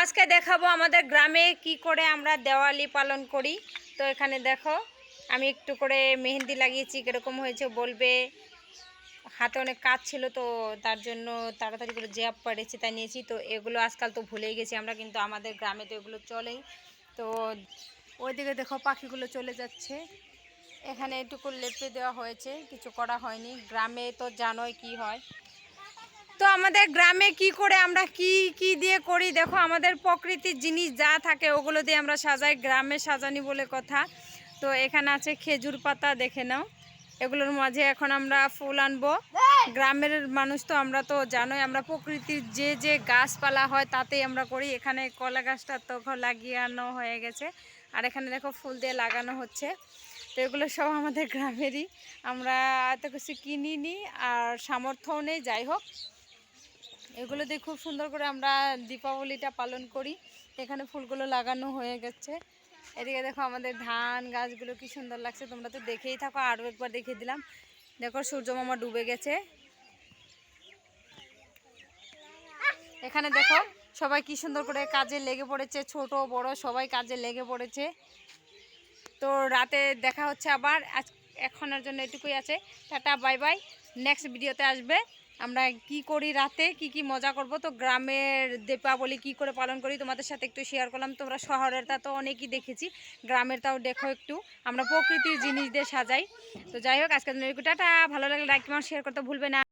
আজকে দেখাবো আমাদের গ্রামে কি করে আমরা দেওয়ালি পালন করি। তো এখানে দেখো, আমি একটু করে মেহেন্দি লাগিয়েছি, কীরকম হয়েছে বলবে। হাতে অনেক কাজ ছিল, তো তার জন্য তাড়াতাড়ি করে জ্যাপ পড়েছে তাই নিয়েছি, তো এগুলো আজকাল তো ভুলেই গেছি আমরা, কিন্তু আমাদের গ্রামে তো এগুলো চলেই। তো ওইদিকে দেখো পাখিগুলো চলে যাচ্ছে। এখানে এটুকু লেপে দেওয়া হয়েছে, কিছু করা হয়নি। গ্রামে তো জানোই কি হয়। তো আমাদের গ্রামে কি করে আমরা কি কি দিয়ে করি? দেখো, আমাদের প্রকৃতির জিনিস যা থাকে, ওগুলো দিয়ে আমরা সাজাই। গ্রামে সাজানি বলে কথা। তো এখানে আছে খেজুর পাতা, দেখে নাও। এগুলোর মাঝে এখন আমরা ফুল আনব। গ্রামের মানুষ তো আমরা তো জানোই, আমরা প্রকৃতির যে যে গাছপালা হয়, তাতেই আমরা করি। এখানে কলা গাছটা তখন লাগিয়ানো হয়ে গেছে। আর এখানে দেখো ফুল দিয়ে লাগানো হচ্ছে। তো এগুলো সব আমাদের গ্রামেরই। আমরা এত কিছু কিনিনি, আর সামর্থ্যও নেই। যাই হোক এগুলো দিয়ে খুব সুন্দর করে আমরা দীপাবলিটা পালন করি। এখানে ফুলগুলো লাগানো হয়ে গেছে। এদিকে দেখো আমাদের ধান গাছগুলো কি সুন্দর লাগছে, তোমরা তো দেখেই থাকো। আরও একবার দেখিয়ে দিলাম। দেখো সূর্য মামা ডুবে গেছে। এখানে দেখো সবাই কি সুন্দর করে কাজে লেগে পড়েছে, ছোট, বড়, সবাই কাজে লেগে পড়েছে। তো রাতে দেখা হচ্ছে আবার। আজ এখনের জন্য এটুকুই আছে। Tata, bye bye. নেক্সট ভিডিওতে আসবে। আমরা কি করি রাতে, কি কি মজা করব? তো গ্রামের দীপাবলি কি করে পালন করি তোমাদের সাথে একটু শেয়ার করলাম। তোমরা শহরের, তা তো অনেকই দেখেছি। গ্রামের তাও দেখো একটু। আমরা প্রকৃতির জিনিস দিয়ে সাজাই। তো যাই হোক জন্য টাটা ভালো লাগলে লাইক শেয়ার করতে ভুলবে না।